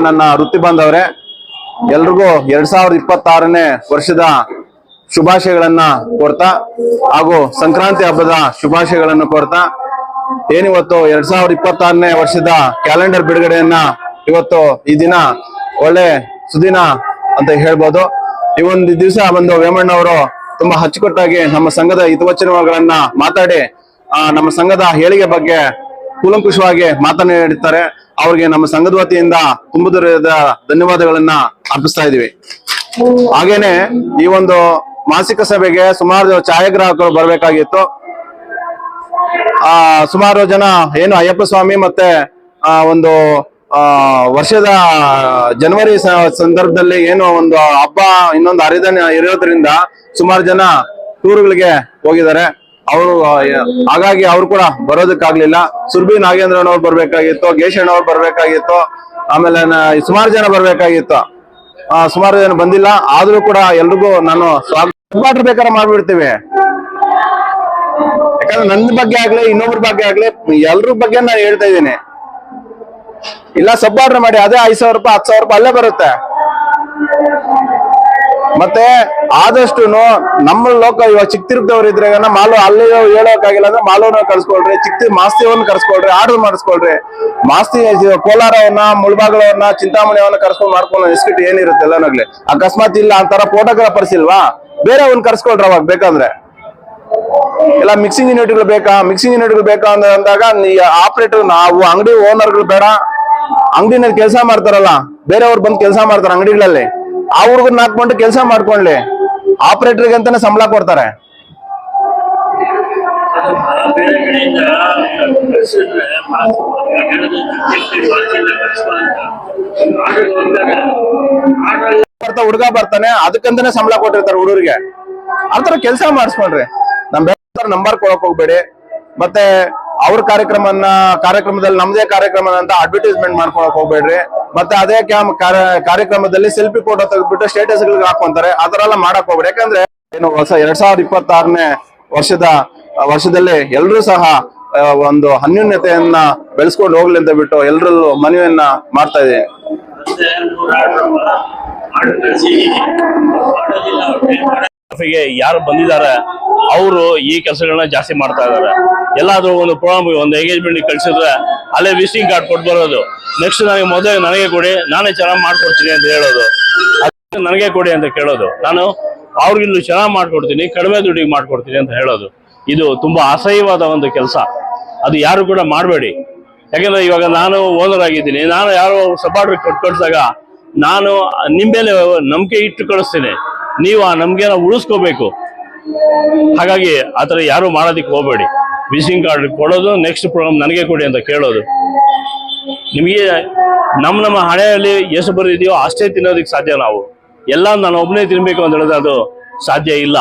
Speaker 1: ನನ್ನ ವೃತ್ತಿ ಬಾಂಧವರೇ ಎಲ್ರಿಗೂ ಎರಡ್ ಸಾವಿರದ ಇಪ್ಪತ್ತಾರನೇ ವರ್ಷದ ಶುಭಾಶಯಗಳನ್ನ ಕೋರ್ತಾ ಹಾಗೂ ಸಂಕ್ರಾಂತಿ ಹಬ್ಬದ ಶುಭಾಶಯಗಳನ್ನು ಕೋರ್ತಾ ಏನಿವತ್ತು ಎರಡ್ ಸಾವಿರದ ಇಪ್ಪತ್ತಾರನೇ ವರ್ಷದ ಕ್ಯಾಲೆಂಡರ್ ಬಿಡುಗಡೆಯನ್ನ ಇವತ್ತು ಈ ದಿನ ಒಳ್ಳೆ ಸುದಿನ ಅಂತ ಹೇಳ್ಬೋದು. ಈ ಒಂದು ದಿವಸ ಬಂದು ವೇಮಣ್ಣ ಅವರು ತುಂಬಾ ಅಚ್ಚುಕಟ್ಟಾಗಿ ನಮ್ಮ ಸಂಘದ ಹಿತವಚನಗಳನ್ನ ಮಾತಾಡಿ ಆ, ನಮ್ಮ ಸಂಘದ ಹೇಳಿಕೆ ಬಗ್ಗೆ ಕೂಲಂಕುಷವಾಗಿ ಮಾತನಾಡಿರ್ತಾರೆ ಅವ್ರಿಗೆ ನಮ್ಮ ಸಂಘದ ವತಿಯಿಂದ ತುಂಬುದರದ ಧನ್ಯವಾದಗಳನ್ನ ಅರ್ಪಿಸ್ತಾ ಇದೀವಿ ಹಾಗೇನೆ ಈ ಒಂದು ಮಾಸಿಕ ಸಭೆಗೆ ಸುಮಾರು ಛಾಯಾಗ್ರಾಹಕರು ಬರಬೇಕಾಗಿತ್ತು. ಆ, ಸುಮಾರು ಜನ ಏನು ಅಯ್ಯಪ್ಪ ಸ್ವಾಮಿ ಮತ್ತೆ, ಆ, ಒಂದು, ಆ, ವರ್ಷದ ಜನವರಿ ಸಂದರ್ಭದಲ್ಲಿ ಏನು ಒಂದು ಹಬ್ಬ ಇನ್ನೊಂದು ಹರಿದನ ಇರೋದ್ರಿಂದ ಸುಮಾರು ಜನ ಟೂರ್ಗಳಿಗೆ ಹೋಗಿದ್ದಾರೆ. ಅವರು ಹಾಗಾಗಿ ಅವ್ರು ಕೂಡ ಬರೋದಕ್ಕಾಗ್ಲಿಲ್ಲ. ಸುರ್ಬಿ ನಾಗೇಂದ್ರನವ್ರು ಬರ್ಬೇಕಾಗಿತ್ತು, ಗೇಶಣ್ಣವ್ರು ಬರ್ಬೇಕಾಗಿತ್ತು, ಆಮೇಲೆ ಸುಮಾರು ಜನ ಬರ್ಬೇಕಾಗಿತ್ತು. ಸುಮಾರು ಜನ ಬಂದಿಲ್ಲ. ಆದ್ರೂ ಕೂಡ ಎಲ್ರಿಗೂ ನಾನು ಸ್ವಾಗತ ಬೇಕಾದ್ರೆ ಮಾಡ್ಬಿಡ್ತೀವಿ. ಯಾಕಂದ್ರೆ ನನ್ನ ಬಗ್ಗೆ ಆಗ್ಲಿ, ಇನ್ನೊಬ್ರ ಬಗ್ಗೆ ಆಗ್ಲಿ, ಎಲ್ರ ಬಗ್ಗೆ ನಾನು ಹೇಳ್ತಾ ಇದ್ದೀನಿ. ಇಲ್ಲ ಸಬ್ ಆರ್ಡರ್ ಮಾಡಿ, ಅದೇ ಐದ್ ಸಾವಿರ ರೂಪಾಯಿ, ಹತ್ತು ಸಾವಿರ ರೂಪಾಯಿ ಅಲ್ಲೇ ಬರುತ್ತೆ. ಮತ್ತೆ ಆದಷ್ಟು ನಮ್ಮ ಲೋಕ ಇವಾಗ ಚಿಕ್ಕ ತಿರುಪತಿಯವ್ರು ಇದ್ರೆ ಮಾಲು ಅಲ್ಲಿ ಹೇಳೋಕಾಗಿಲ್ಲ ಅಂದ್ರೆ ಮಾಲೂನ ಕರ್ಸ್ಕೊಳ್ರಿ ಚಿಕ್ಕ ಮಾಸ್ತಿಯವನ್ನ ಕರ್ಸ್ಕೊಳ್ರಿ, ಆರ್ಡರ್ ಮಾಡಿಸ್ಕೊಳ್ರಿ. ಮಾಸ್ತಿ ಕೋಲಾರವನ್ನ ಮುಳ್ಬಾಗಳವನ್ನ ಚಿಂತಾಮಣಿಯವನ್ನ ಕರ್ಸ್ಕೊಂಡ್ ಮಾಡ್ಕೊಂಡು ಎಸ್ಕಿಟ್ ಏನಿರುತ್ತೆ ಎಲ್ಲನಾಗ್ಲಿ. ಅಕಸ್ಮಾತ್ ಇಲ್ಲ ಅಂತಾರ ಫೋಟೋಗ್ರಾಫರ್ಸ್ ಇಲ್ವಾ? ಬೇರೆ ಅವ್ನ್ ಕರ್ಸ್ಕೊಳ್ರಿ ಅವಾಗ ಬೇಕಂದ್ರೆ. ಇಲ್ಲ ಮಿಕ್ಸಿಂಗ್ ಯೂನಿಟ್ಗಳು ಬೇಕಾ? ಮಿಕ್ಸಿಂಗ್ ಯೂನಿಟ್ಗಳು ಬೇಕಾ ಅಂತ ಅಂದಾಗ ಆಪರೇಟರ್ ನಾವು ಅಂಗಡಿ ಓನರ್ಗಳು ಬೇಡ. ಅಂಗಡಿನಲ್ಲಿ ಕೆಲಸ ಮಾಡ್ತಾರಲ್ಲ, ಬೇರೆಯವ್ರು ಬಂದು ಕೆಲಸ ಮಾಡ್ತಾರೆ ಅಂಗಡಿಗಳಲ್ಲಿ. ಆ ಹುಡುಗರ್ನ ಹಾಕೊಂಡು ಕೆಲಸ ಮಾಡ್ಕೊಳ್ಳಿ ಆಪರೇಟರ್ಗೆ ಅಂತಾನೆ ಸಂಬಳ ಕೊಡ್ತಾರೆ.
Speaker 5: ಬೇರೆ
Speaker 1: ಬರ್ತಾ ಹುಡುಗ ಬರ್ತಾನೆ, ಅದಕ್ಕಂತಾನೆ ಸಂಬಳ ಕೊಟ್ಟಿರ್ತಾರೆ ಹುಡುಗರಿಗೆ. ಆತರ ಕೆಲಸ ಮಾಡಿಸ್ಕೊಂಡ್ರಿ. ನಮ್ ನಂಬರ್ ಕೊಡಕ್ ಹೋಗ್ಬೇಡಿ. ಮತ್ತೆ ಅವ್ರ ಕಾರ್ಯಕ್ರಮನ ಕಾರ್ಯಕ್ರಮದಲ್ಲಿ ನಮ್ದೇ ಕಾರ್ಯಕ್ರಮ ಅಂತ ಅಡ್ವರ್ಟೈಸ್ಮೆಂಟ್ ಮಾಡ್ಕೊಳಕ್ ಹೋಗ್ಬೇಡ್ರಿ. ಮತ್ತೆ ಅದೇ ಕ್ಯಾಮ್ ಕಾರ್ಯಕ್ರಮದಲ್ಲಿ ಸೆಲ್ಫಿ ಫೋಟೋ ತೆಗೆದ್ಬಿಟ್ಟು ಸ್ಟೇಟಸ್ ಗಳಿಗೆ ಹಾಕೊಂತಾರೆ. ಆತರ ಎಲ್ಲ ಮಾಡಕ್ ಹೋಗ್ಬೇಡಿ. ಯಾಕಂದ್ರೆ ಏನು ಹೊಸ ಎರಡ್ ಸಾವಿರದ ಇಪ್ಪತ್ತಾರನೇ ವರ್ಷದ, ವರ್ಷದಲ್ಲಿ ಎಲ್ರು ಸಹ ಒಂದು ಅನ್ಯೂನ್ಯತೆಯನ್ನ ಬೆಳೆಸ್ಕೊಂಡು ಹೋಗ್ಲಿ ಅಂತ ಬಿಟ್ಟು ಎಲ್ರಲ್ಲೂ ಮನವಿಯನ್ನ ಮಾಡ್ತಾ ಇದೀವಿ
Speaker 4: ಯಾರು ಬಂದಿದ್ದಾರೆ, ಅವರು ಈ ಕೆಲಸಗಳನ್ನ ಜಾಸ್ತಿ ಮಾಡ್ತಾ ಇದ್ದಾರೆ. ಎಲ್ಲಾದ್ರೂ ಒಂದು ಪ್ರೋಗ್ರಾಮ್ ಒಂದು ಎಂಗೇಜ್ಮೆಂಟ್ ಕಳ್ಸಿದ್ರೆ ಅಲ್ಲೇ ವಿಸಿಟಿಂಗ್ ಕಾರ್ಡ್ ಕೊಟ್ಟು ಬರೋದು. ನೆಕ್ಸ್ಟ್ ನನಗೆ ಮೊದಲು ನನಗೆ ಕೊಡಿ, ನಾನೇ ಚೆನ್ನಾಗಿ ಮಾಡ್ಕೊಡ್ತೀನಿ ಅಂತ ಹೇಳೋದು. ನನಗೆ ಕೊಡಿ ಅಂತ ಕೇಳೋದು. ನಾನು ಅವ್ರಿಗಿಲ್ಲೂ ಚೆನ್ನಾಗಿ ಮಾಡ್ಕೊಡ್ತೀನಿ, ಕಡಿಮೆ ದುಡ್ಡಿಗೆ ಮಾಡ್ಕೊಡ್ತೀನಿ ಅಂತ ಹೇಳೋದು. ಇದು ತುಂಬಾ ಅಸಹ್ಯವಾದ ಒಂದು ಕೆಲಸ. ಅದು ಯಾರು ಕೂಡ ಮಾಡಬೇಡಿ. ಯಾಕಂದ್ರೆ ಇವಾಗ ನಾನು ಓನರ್ ಆಗಿದ್ದೀನಿ. ನಾನು ಯಾರೋ ಸಬಾರ್ಡ್ರಿಗೆ ಕೊಟ್ಟು ನಾನು ನಿಮ್ಮ ಮೇಲೆ ನಂಬಿಕೆ ಇಟ್ಟು ಕಳಿಸ್ತೀನಿ. ನೀವು ಆ ನಂಬಿಕೆನ ಉಳಿಸ್ಕೋಬೇಕು. ಹಾಗಾಗಿ ಆ ಥರ ಯಾರು ಮಾಡೋದಕ್ಕೆ ಹೋಗಬೇಡಿ. ವಿಸಿಟಿಂಗ್ ಕಾರ್ಡ್ ಕೊಡೋದು ನೆಕ್ಸ್ಟ್ ಪ್ರೋಗ್ರಾಮ್ ನನಗೆ ಕೊಡಿ ಅಂತ ಕೇಳೋದು. ನಿಮಗೆ ನಮ್ಮ ನಮ್ಮ ಹಣೆಯಲ್ಲಿ ಎಷ್ಟು ಬರೆದಿದೆಯೋ ಅಷ್ಟೇ ತಿನ್ನೋದಕ್ಕೆ ಸಾಧ್ಯ ನಾವು. ಎಲ್ಲ ನಾನು ಒಬ್ಬನೇ ತಿನ್ಬೇಕು ಅಂತ ಹೇಳಿದ್ರೆ ಅದು ಸಾಧ್ಯ ಇಲ್ಲ.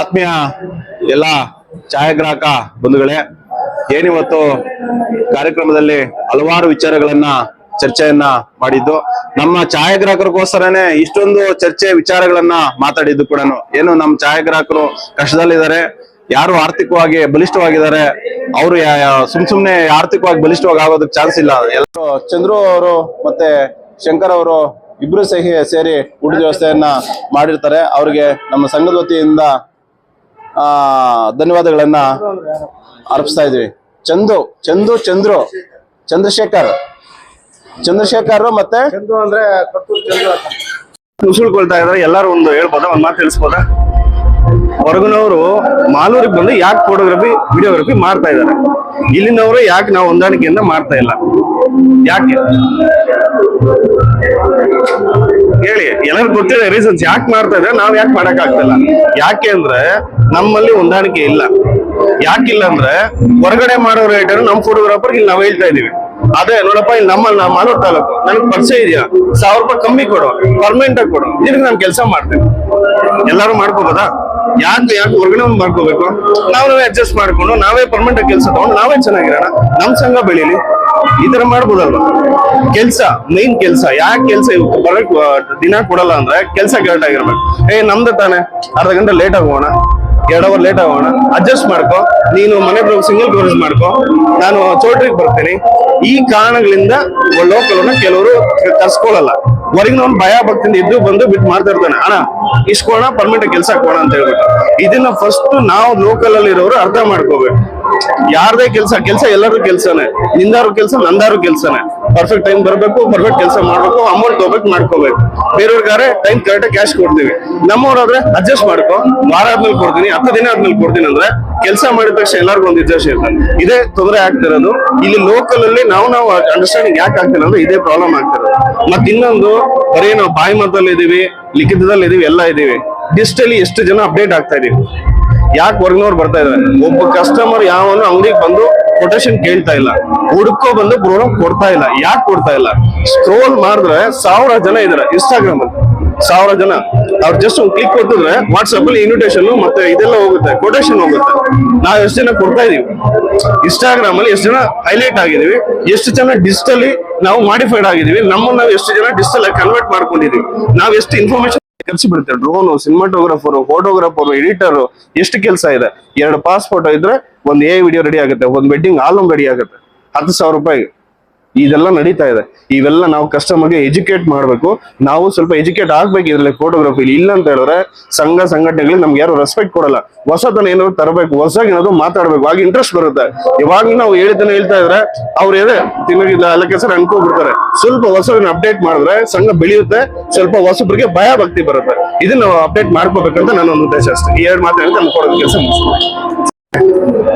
Speaker 1: ಆತ್ಮೀಯ ಎಲ್ಲ ಛಾಯಾಗ್ರಾಹಕ ಬಂಧುಗಳೇ, ಏನಿವತ್ತು ಕಾರ್ಯಕ್ರಮದಲ್ಲಿ ಹಲವಾರು ವಿಚಾರಗಳನ್ನ ಚರ್ಚೆಯನ್ನ ಮಾಡಿದ್ದು. ನಮ್ಮ ಛಾಯಾಗ್ರಾಹಕರಿಗೋಸ್ಕರನೇ ಇಷ್ಟೊಂದು ಚರ್ಚೆ ವಿಚಾರಗಳನ್ನ ಮಾತಾಡಿದ್ದು ಕೂಡ ಏನು, ನಮ್ಮ ಛಾಯಾಗ್ರಾಹಕರು ಕಷ್ಟದಲ್ಲಿದ್ದಾರೆ. ಯಾರು ಆರ್ಥಿಕವಾಗಿ ಬಲಿಷ್ಠವಾಗಿದ್ದಾರೆ, ಅವರು ಸುಮ್ ಸುಮ್ನೆ ಆರ್ಥಿಕವಾಗಿ ಬಲಿಷ್ಠವಾಗಿ ಆಗೋದಕ್ಕೆ ಚಾನ್ಸ್ ಇಲ್ಲ. ಎಲ್ಲರೂ ಚಂದ್ರು ಅವರು ಮತ್ತೆ ಶಂಕರ್ ಅವರು ಇಬ್ರು ಸಹಿ, ಸೇರಿ ಊಟದ ವ್ಯವಸ್ಥೆಯನ್ನ ಮಾಡಿರ್ತಾರೆ. ಅವ್ರಿಗೆ ನಮ್ಮ ಸಂಘದ ವತಿಯಿಂದ, ಆ, ಧನ್ಯವಾದಗಳನ್ನ ಅರ್ಪಿಸ್ತಾ ಇದ್ವಿ. ಚಂದು ಚಂದು, ಚಂದ್ರು, ಚಂದ್ರಶೇಖರ್. ಚಂದ್ರಶೇಖರ್ ಮತ್ತೆ
Speaker 3: ಚಂದು ಅಂದ್ರೆ.
Speaker 6: ನುಸುಳ್ಕೊಳ್ತಾ ಇದಾರೆ ಎಲ್ಲಾರು ಒಂದು ಹೇಳ್ಬೋದ? ಒಂದ್ ಮಾತು ತಿಳಿಸ್ಬೋದ ಹೊರಗಿನವರು ಮಾಲೂರಿಗೆ ಬಂದು ಯಾಕೆ ಫೋಟೋಗ್ರಫಿ ವಿಡಿಯೋಗ್ರಫಿ ಮಾಡ್ತಾ ಇದ್ದಾರೆ ಇಲ್ಲಿನವರು ಯಾಕೆ ನಾವು ಹೊಂದಾಣಿಕೆಯಿಂದ ಮಾಡ್ತಾ ಇಲ್ಲ? ಯಾಕೆ? ಹೇಳಿ ಎಲ್ಲರಿಗೂ ಗೊತ್ತಿದೆ ರೀಸನ್ಸ್ ಯಾಕೆ ಮಾಡ್ತಾ ಇದ್ದಾರೆ ನಾವ್ ಯಾಕೆ ಮಾಡಕ್ ಆಗ್ತಿಲ್ಲ? ಯಾಕೆ ಅಂದ್ರೆ ನಮ್ಮಲ್ಲಿ ಹೊಂದಾಣಿಕೆ ಇಲ್ಲ. ಯಾಕಿಲ್ಲ ಅಂದ್ರೆ ಹೊರಗಡೆ ಮಾಡೋ ಹೇಳ್ತಾರೆ ನಮ್ಮ ಫೋಟೋಗ್ರಾಫರ್ ಇಲ್ಲಿ ನಾವ್ ಹೇಳ್ತಾ ಇದೀವಿ. ಅದೇ ನೋಡಪ್ಪ, ಇಲ್ಲಿ ನಮ್ಮ ಮಾಲೂರು ತಾಲೂಕು. ನನಗೆ ಪರಿಚಯ ಇದೆಯಾ? ಸಾವಿರ ರೂಪಾಯಿ ಕಮ್ಮಿ ಕೊಡು ಪರ್ಮನೆಂಟ್ ಆಗಿ ಕೊಡು. ಇದಕ್ಕೆ ನಾನು ಕೆಲಸ ಮಾಡ್ತೇನೆ. ಎಲ್ಲರೂ ಮಾಡ್ಕೋಬೋದಾ? ಯಾಕೆ ಯಾಕೆ ಹೊರಗಡೆ ಒಂದು ಮಾಡ್ಕೋಬೇಕು? ನಾವು ಅಡ್ಜಸ್ಟ್ ಮಾಡ್ಕೊಂಡು, ನಾವೇ ಪರ್ಮನೆಂಟ್ ಕೆಲಸ ತಗೊಂಡು ನಾವೇ ಚೆನ್ನಾಗಿರೋಣ. ನಮ್ಮ ಸಂಘ ಬೆಳೀಲಿ. ಈ ತರ ಮಾಡ್ಬೋದಲ್ವಾ? ಕೆಲಸ ಮೇನ್ ಕೆಲ್ಸ. ಯಾಕೆ ಕೆಲ್ಸ ಇವತ್ತು ಬರಕ್ ದಿನ ಕೊಡಲ್ಲ ಅಂದ್ರೆ ಕೆಲಸ ಕರೆಕ್ಟ್ ಆಗಿರ್ಬೇಕು. ಏ, ನಮ್ದು ತಾನೆ. ಅರ್ಧ ಗಂಟೆ ಲೇಟ್ ಆಗೋಣ ಎರಡು ಅವರ್ ಲೇಟ್ ಆಗೋಣ. ಅಡ್ಜಸ್ಟ್ ಮಾಡ್ಕೋ. ನೀನು ಮನೆ ಸಿಂಗಲ್ ಕವರೇಜ್ ಮಾಡ್ಕೊ. ನಾನು ಚೌಟ್ರಿಗೆ ಬರ್ತೀನಿ. ಈ ಕಾರಣಗಳಿಂದ ಲೋಕಲ್ ಕೆಲವರು ಕರ್ಸ್ಕೊಳ್ಳಲ್ಲ ಹೊರಗಿನವ್ನು ಭಯ ಭಕ್ತಿಯಿಂದ ಇದ್ದು ಬಂದು ಬಿಟ್ಟು ಮಾಡ್ತಾ ಇರ್ತಾನೆ. ಅಣ್ಣ ಇಸ್ಕೋಣ ಪರ್ಮನೆಂಟ್ ಕೆಲಸ ಹಾಕೋಣ ಅಂತ ಹೇಳ್ಬಿಟ್ಟು. ಇದನ್ನ ಫಸ್ಟ್ ನಾವು ಲೋಕಲ್ ಅಲ್ಲಿ ಇರೋರು ಅರ್ಥ ಮಾಡ್ಕೋಬೇಕು. ಯಾರದೇ ಕೆಲಸ ಕೆಲಸ ಎಲ್ಲರೂ ಕೆಲಸನೇ. ನಿಂದಾರು ಕೆಲಸ, ನಂದಾರು ಕೆಲಸನೇ. ಪರ್ಫೆಕ್ಟ್ ಟೈಮ್ ಬರಬೇಕು ಪರ್ಫೆಕ್ಟ್ ಕೆಲಸ ಮಾಡ್ಬೇಕು ಅಮೌಂಟ್ ತಗೋಬೇಕು ಮಾಡ್ಕೋಬೇಕು. ಬೇರೆಯವ್ರಿಗಾರೆ ಟೈಮ್ ಕರೆಕ್ಟ್ ಕ್ಯಾಶ್ ಕೊಡ್ತೀವಿ. ನಮ್ಮವ್ರಾದ್ರೆ ಅಡ್ಜಸ್ಟ್ ಮಾಡ್ಕೊ, ವಾರ ಆದ್ಮೇಲೆ ಕೊಡ್ತೀನಿ, ಹತ್ತು ದಿನ ಆದ್ಮೇಲೆ ಕೊಡ್ತೀನಿ ಅಂದ್ರೆ ಕೆಲಸ ಮಾಡಿದ ತಕ್ಷಣ ಎಲ್ಲರಿಗೂ ಒಂದು ಇದ್ದೇ ಇರ್ತಾನೆ ಇದೇ ತೊಂದರೆ ಆಗ್ತಿರೋದು. ಇಲ್ಲಿ ಲೋಕಲ್ ಅಲ್ಲಿ ನಾವು ನಾವು ಅಂಡರ್ಸ್ಟ್ಯಾಂಡಿಂಗ್ ಯಾಕೆ ಆಗ್ತಿಲ್ಲ ಅಂದ್ರೆ ಇದೇ ಪ್ರಾಬ್ಲಮ್ ಆಗ್ತಿರೋದು. ಮತ್ತೆ ಇನ್ನೊಂದು, ಬರೀ ನಾವು ಬಾಯಿ ಮಾತಲ್ಲಿ ಇದೀವಿ ಲಿಖಿತದಲ್ಲಿ ಇದೀವಿ ಎಲ್ಲ ಇದೀವಿ ಡಿಜಿಟಲಿ ಎಷ್ಟು ಜನ ಅಪ್ಡೇಟ್ ಆಗ್ತಾ ಇದೀವಿ. ಯಾಕೆ ಹೊರಗಿನವ್ರು ಬರ್ತಾ ಇದಾರೆ? ಒಬ್ಬ ಕಸ್ಟಮರ್ ಯಾವನು ಅಂಗಡಿಗೆ ಬಂದು ಕೊಟೇಶನ್ ಕೇಳ್ತಾ ಇಲ್ಲ. ಹುಡ್ಕೋ ಬಂದು ಪ್ರೋಗ್ರಾಮ್ ಕೊಡ್ತಾ ಇಲ್ಲ. ಯಾಕೆ ಕೊಡ್ತಾ ಇಲ್ಲ? ಸ್ಕ್ರೋಲ್ ಮಾಡಿದ್ರೆ ಸಾವಿರ ಜನ ಇದಾರೆ ಇನ್ಸ್ಟಾಗ್ರಾಮ್ ಅಲ್ಲಿ. ಸಾವಿರ ಜನ. ಅವ್ರು ಜಸ್ಟ್ ಒಂದು ಕ್ಲಿಕ್ ಕೊಟ್ಟಿದ್ರೆ ವಾಟ್ಸ್ಆಪ್ ಅಲ್ಲಿ ಇನ್ವಿಟೇಷನ್ ಮತ್ತೆ ಇದೆಲ್ಲ ಹೋಗುತ್ತೆ ಕೊಟೇಶನ್ ಹೋಗುತ್ತೆ. ನಾವ್ ಎಷ್ಟು ಜನ ಕೊಡ್ತಾ ಇದೀವಿ? ಇನ್ಸ್ಟಾಗ್ರಾಮ್ ಅಲ್ಲಿ ಎಷ್ಟು ಜನ ಹೈಲೈಟ್ ಆಗಿದೀವಿ? ಎಷ್ಟು ಜನ ಡಿಜಿಟಲಿ ನಾವು ಮಾಡಿಫೈಡ್ ಆಗಿದೀವಿ? ನಮ್ಮನ್ನ ನಾವು ಎಷ್ಟು ಜನ ಡಿಜಿಟಲ್ ಕನ್ವರ್ಟ್ ಮಾಡ್ಕೊಂಡಿದೀವಿ? ನಾವ್ ಎಷ್ಟು ಇನ್ಫಾರ್ಮೇಶನ್ ಖರ್ಚು ಬಿಡುತ್ತೆ ಡ್ರೋನು ಸಿನಿಮಾಟೋಗ್ರಾಫರ್ ಫೋಟೋಗ್ರಾಫರ್ ಎಡಿಟರ್ ಎಷ್ಟು ಕೆಲಸ ಇದೆ? ಎರಡು ಪಾಸ್ ಫೋಟೋ ಇದ್ರೆ ಒಂದು ಎ ವಿಡಿಯೋ ರೆಡಿ ಆಗುತ್ತೆ, ಒಂದು ವೆಡ್ಡಿಂಗ್ ಆಲ್ಬಮ್ ರೆಡಿ ಆಗುತ್ತೆ. ಹತ್ತು ಸಾವಿರ ರೂಪಾಯಿ ಇದೆಲ್ಲ ನಡೀತಾ ಇದೆ. ಇವೆಲ್ಲ ನಾವು ಕಸ್ಟಮರ್ಗೆ ಎಜುಕೇಟ್ ಮಾಡಬೇಕು. ನಾವು ಸ್ವಲ್ಪ ಎಜುಕೇಟ್ ಆಗ್ಬೇಕು ಇದ್ರಲ್ಲಿ ಫೋಟೋಗ್ರಫಿಲಿ ಇಲ್ಲ ಅಂತ ಹೇಳಿದ್ರೆ ಸಂಘ ಸಂಘಟನೆಗಳಿಗೆ ನಮ್ಗೆ ಯಾರು ರೆಸ್ಪೆಕ್ಟ್ ಕೊಡಲ್ಲ. ಹೊಸತನ ಏನಾದ್ರು ತರಬೇಕು, ಹೊಸಾಗಿ ಏನಾದ್ರು ಮಾತಾಡ್ಬೇಕು, ಆಗ ಇಂಟ್ರೆಸ್ಟ್ ಬರುತ್ತೆ. ಇವಾಗ ನಾವು ಹೇಳಿದ್ದನ್ನ ಹೇಳ್ತಾ ಇದ್ರೆ ಅವ್ರು ಏನೇ ತಿನ್ನೋದಿಲ್ಲ ಅಲ್ಲ ಕೆಸರ ಅನ್ಕೋಬಿಡ್ತಾರೆ ಸ್ವಲ್ಪ ಹೊಸದನ್ನ ಅಪ್ಡೇಟ್ ಮಾಡಿದ್ರೆ ಸಂಘ ಬೆಳೆಯುತ್ತೆ, ಸ್ವಲ್ಪ ಹೊಸಬ್ರಿಗೆ ಭಯ ಭಕ್ತಿ ಬರುತ್ತೆ. ಇದನ್ನ ನಾವು ಅಪ್ಡೇಟ್ ಮಾಡ್ಕೋಬೇಕಂತ ನನ್ನ ಒಂದು ಉದ್ದೇಶ ಅಷ್ಟೇ. ಈ ಎರಡು ಮಾತಾಡಿದ್ರೆ ನಮ್ಮ ಕೊಡೋದು ಕೆಲಸ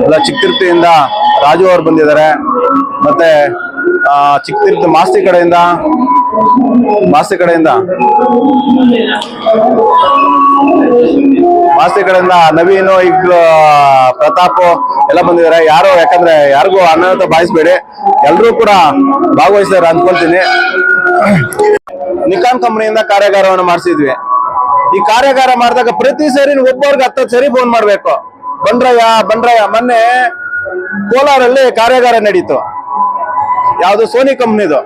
Speaker 1: ಎಲ್ಲ ಚಿಕ್ಕಿರ್ತಿಯಿಂದ ರಾಜು ಅವ್ರು ಬಂದಿದ್ದಾರೆ. ಮತ್ತೆ ಚಿಕ್ಕತಿರ್ತಿ ಮಾಸ್ತಿ ಕಡೆಯಿಂದ ಮಾಸ್ತಿ ಕಡೆಯಿಂದ ಮಾಸ್ತಿ ಕಡೆಯಿಂದ ನವೀನು, ಇಬ್ರು ಪ್ರತಾಪ್ ಎಲ್ಲ ಬಂದಿದ್ದಾರೆ. ಯಾರು, ಯಾಕಂದ್ರೆ ಯಾರಿಗೂ ಅನಾಹುತ ಬಾಯಿಸ್ಬೇಡಿ. ಎಲ್ಲರೂ ಕೂಡ ಭಾಗವಹಿಸಿದಾರೆ ಅಂದ್ಕೊಳ್ತೀನಿ. ನಿಕಾನ್ ಕಂಪನಿಯಿಂದ ಕಾರ್ಯಾಗಾರವನ್ನು ಮಾಡಿಸಿದ್ವಿ. ಈ ಕಾರ್ಯಾಗಾರ ಮಾಡಿದಾಗ ಪ್ರತಿ ಸರಿ ಒಬ್ಬರಿಗೆ ಹತ್ತತ್ತು ಸರಿ ಫೋನ್ ಮಾಡ್ಬೇಕು. ಬಂದ್ರಯ್ಯ ಬಂದ್ರಯ್ಯ, ಮೊನ್ನೆ ಕೋಲಾರಲ್ಲಿ ಕಾರ್ಯಾಗಾರ ನಡೀತು. ಯಾವ್ದು ಸೋನಿ ಕಂಪ್ನಿದು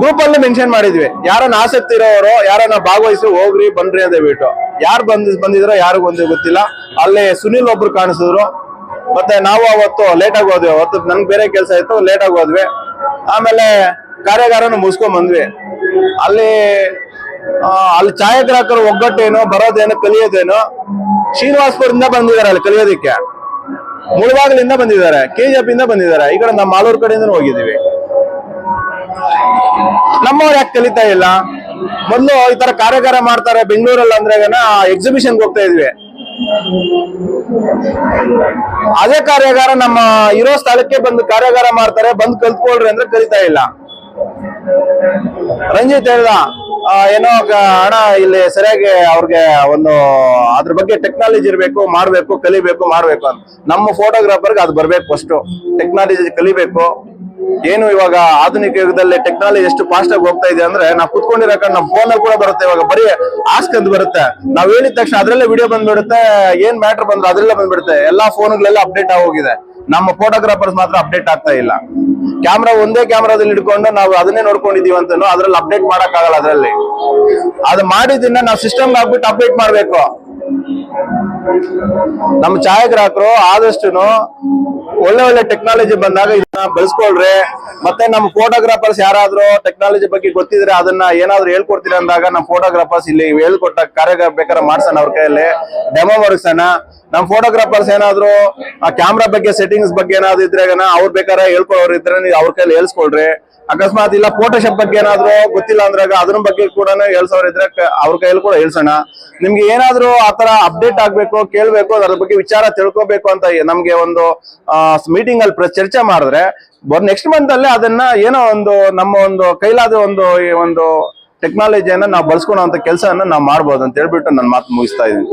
Speaker 1: ಗ್ರೂಪ್ ಅಲ್ಲಿ ಮೆನ್ಷನ್ ಮಾಡಿದ್ವಿ. ಯಾರನ್ನ ಆಸಕ್ತಿ ಇರೋರು, ಯಾರನ್ನ ಭಾಗವಹಿಸಿ ಹೋಗ್ರಿ, ಬನ್ರಿ ಅಂತ ಹೇಳ್ಬಿಟ್ಟು. ಯಾರು ಬಂದ್, ಬಂದಿದ್ರೋ ಯಾರಿಗೂ ಒಂದು ಗೊತ್ತಿಲ್ಲ. ಅಲ್ಲಿ ಸುನಿಲ್ ಒಬ್ರು ಕಾಣಿಸಿದ್ರು. ಮತ್ತೆ ನಾವು ಅವತ್ತು ಲೇಟ್ ಆಗಿ ಹೋದ್ವಿ. ಅವತ್ತು ನನ್ಗೆ ಬೇರೆ ಕೆಲಸ ಇತ್ತು ಲೇಟ್ ಆಗಿ ಹೋದ್ವಿ. ಆಮೇಲೆ ಕಾರ್ಯಾಗಾರನ ಮುಗಿಸ್ಕೊಂಡ್ ಬಂದ್ವಿ. ಅಲ್ಲಿ ಅಲ್ಲಿ ಛಾಯಾಗ್ರಾಹಕರು ಒಗ್ಗಟ್ಟೇನು ಬರೋದೇನು, ಕಲಿಯೋದೇನು, ಶ್ರೀನಿವಾಸ್ಪುರದಿಂದ ಬಂದಿದ್ದಾರೆ ಅಲ್ಲಿ ಕಲಿಯೋದಿಕ್ಕೆ. ಮುಳಬಾಗಿಲಿಂದ ಬಂದಿದ್ದಾರೆ ಕೆಜಿಎಫ್ ಇಂದ ಬಂದಿದ್ದಾರೆ. ಈ ಕಡೆ ನಮ್ಮ ಮಾಲೂರ್ ಕಡೆಯಿಂದ ಹೋಗಿದ್ದೀವಿ. ನಮ್ಮವ್ರು ಯಾಕೆ ಕಲಿತಾ ಇಲ್ಲ? ಮೊದಲು ಈ ತರ ಕಾರ್ಯಾಗಾರ ಮಾಡ್ತಾರೆ ಬೆಂಗಳೂರಲ್ಲಿ ಅಂದ್ರೆ ಎಕ್ಸಿಬಿಷನ್ ಹೋಗ್ತಾ ಇದ್ವಿ. ಅದೇ ಕಾರ್ಯಾಗಾರ ನಮ್ಮ ಇರೋ ಸ್ಥಳಕ್ಕೆ ಬಂದು ಕಾರ್ಯಾಗಾರ ಮಾಡ್ತಾರೆ, ಬಂದು ಕಲ್ತ್ಕೊಳ್ರಿ ಅಂದ್ರೆ ಕಲಿತಾ ಇಲ್ಲ. ರಂಜಿತ್ ಹೇಳ್ದ ಏನೋ ಹಣ ಇಲ್ಲಿ ಸರಿಯಾಗಿ ಅವ್ರಿಗೆ ಒಂದು ಅದ್ರ ಬಗ್ಗೆ ಟೆಕ್ನಾಲಜಿ ಇರಬೇಕು, ಮಾಡಬೇಕು, ಕಲಿಬೇಕು, ಮಾಡಬೇಕು ಅಂತ. ನಮ್ಮ ಫೋಟೋಗ್ರಾಫರ್ಗೆ ಅದು ಬರ್ಬೇಕು ಫಸ್ಟ್ ಟೆಕ್ನಾಲಜಿ ಕಲಿಬೇಕು. ಏನು ಇವಾಗ ಆಧುನಿಕ ಯುಗದಲ್ಲಿ ಟೆಕ್ನಾಲಜಿ ಎಷ್ಟು ಫಾಸ್ಟ್ ಆಗಿ ಹೋಗ್ತಾ ಇದೆ ಅಂದ್ರೆ ನಾವು ಕುತ್ಕೊಂಡಿರೋ ಕಡೆ ನಮ್ಮ ಫೋನ್ ಕೂಡ ಬರುತ್ತೆ ಇವಾಗ. ಬರೀ ಆಸ್ಕ್ ಅಂತ ಬರುತ್ತೆ. ನಾವ್ ಹೇಳಿದ ತಕ್ಷಣ ಅದ್ರಲ್ಲೇ ವಿಡಿಯೋ ಬಂದ್ಬಿಡುತ್ತೆ, ಏನ್ ಮ್ಯಾಟರ್ ಬಂದ್ರೆ ಅದ್ರಲ್ಲೇ ಬಂದ್ಬಿಡುತ್ತೆ. ಎಲ್ಲಾ ಫೋನ್ಗಳೆಲ್ಲ ಅಪ್ಡೇಟ್ ಆಗೋಗಿದೆ ನಮ್ಮ ಫೋಟೋಗ್ರಾಫರ್ಸ್ ಮಾತ್ರ ಅಪ್ಡೇಟ್ ಆಗ್ತಾ ಇಲ್ಲ. ಕ್ಯಾಮ್ರಾ ಒಂದೇ ಕ್ಯಾಮ್ರಾದಲ್ಲಿ ಇಟ್ಕೊಂಡು ನಾವು ಅದನ್ನೇ ನೋಡ್ಕೊಂಡಿದೀವಿ ಅಂತ ಅದ್ರಲ್ಲಿ ಅಪ್ಡೇಟ್ ಮಾಡಕ್ ಆಗಲ್ಲ ಅದ್ರಲ್ಲಿ. ಅದು ಮಾಡಿದ್ದನ್ನ ನಾವು ಸಿಸ್ಟಮ್ ಹಾಕ್ಬಿಟ್ಟು ಅಪ್ಡೇಟ್ ಮಾಡ್ಬೇಕು. ನಮ್ಮ ಛಾಯಾಗ್ರಾಹಕರು ಆದಷ್ಟು ಒಳ್ಳೆ ಒಳ್ಳೆ ಟೆಕ್ನಾಲಜಿ ಬಂದಾಗ ಇದನ್ನ ಬಳಸ್ಕೊಳ್ರಿ. ಮತ್ತೆ ನಮ್ಮ ಫೋಟೋಗ್ರಾಫರ್ಸ್ ಯಾರಾದ್ರೂ ಟೆಕ್ನಾಲಜಿ ಬಗ್ಗೆ ಗೊತ್ತಿದ್ರೆ ಅದನ್ನ ಏನಾದ್ರು ಹೇಳ್ಕೊಡ್ತೀರಿ ಅಂದಾಗ ನಮ್ಮ ಫೋಟೋಗ್ರಾಫರ್ಸ್ ಇಲ್ಲಿ ಹೇಳ್ಕೊಟ್ಟ ಕಾರ್ಯ ಬೇಕಾದ್ರೆ ಮಾಡ್ಸೋಣ ಅವ್ರ ಕೈಯಲ್ಲಿ. ಡೆಮೋ ಮಾಡಿಸೋಣ. ನಮ್ಮ ಫೋಟೋಗ್ರಾಫರ್ಸ್ ಏನಾದ್ರು, ಆ ಕ್ಯಾಮ್ರಾ ಬಗ್ಗೆ ಸೆಟ್ಟಿಂಗ್ಸ್ ಬಗ್ಗೆ ಏನಾದ್ರು ಇದ್ರೆ ಅವ್ರು ಬೇಕಾದ್ರೆ ಹೇಳ್ಕೊಳೋರು ಇದ್ರೆ ಅವ್ರ ಕೈಯಲ್ಲಿ ಹೇಳ್ಸ್ಕೊಳ್ರಿ. ಅಕಸ್ಮಾತ್ ಇಲ್ಲ ಫೋಟೋಶಾಪ್ ಬಗ್ಗೆ ಏನಾದ್ರು ಗೊತ್ತಿಲ್ಲ ಅಂದ್ರಾಗ ಅದ್ರ ಬಗ್ಗೆ ಕೂಡ ಹೇಳ್ಸೋರ್ ಇದ್ರೆ ಕ- ಅವ್ರ ಕೈಯಲ್ಲಿ ಕೂಡ ಹೇಳ್ಸೋಣ. ನಿಮ್ಗೆ ಏನಾದ್ರು ಆತರ ಅಪ್ಡೇಟ್ ಆಗ್ಬೇಕು, ಕೇಳ್ಬೇಕು, ಅದ್ರ ಬಗ್ಗೆ ವಿಚಾರ ತಿಳ್ಕೊಬೇಕು ಅಂತ ನಮ್ಗೆ ಒಂದು ಮೀಟಿಂಗ್ ಅಲ್ಲಿ ಚರ್ಚೆ ಮಾಡಿದ್ರೆ ನೆಕ್ಸ್ಟ್ ಮಂತ್ ಅಲ್ಲೇ ಅದನ್ನ ಏನೋ ಒಂದು ನಮ್ಮ ಒಂದು ಕೈಲಾದ ಒಂದು ಈ ಒಂದು ಟೆಕ್ನಾಲಜಿಯನ್ನ ನಾವು ಬಳಸ್ಕೊಳ್ಳೋ ಕೆಲಸವನ್ನ ನಾವು ಮಾಡ್ಬೋದು ಅಂತ ಹೇಳ್ಬಿಟ್ಟು ನನ್ನ ಮಾತು ಮುಗಿಸ್ತಾ ಇದ್ದೀನಿ.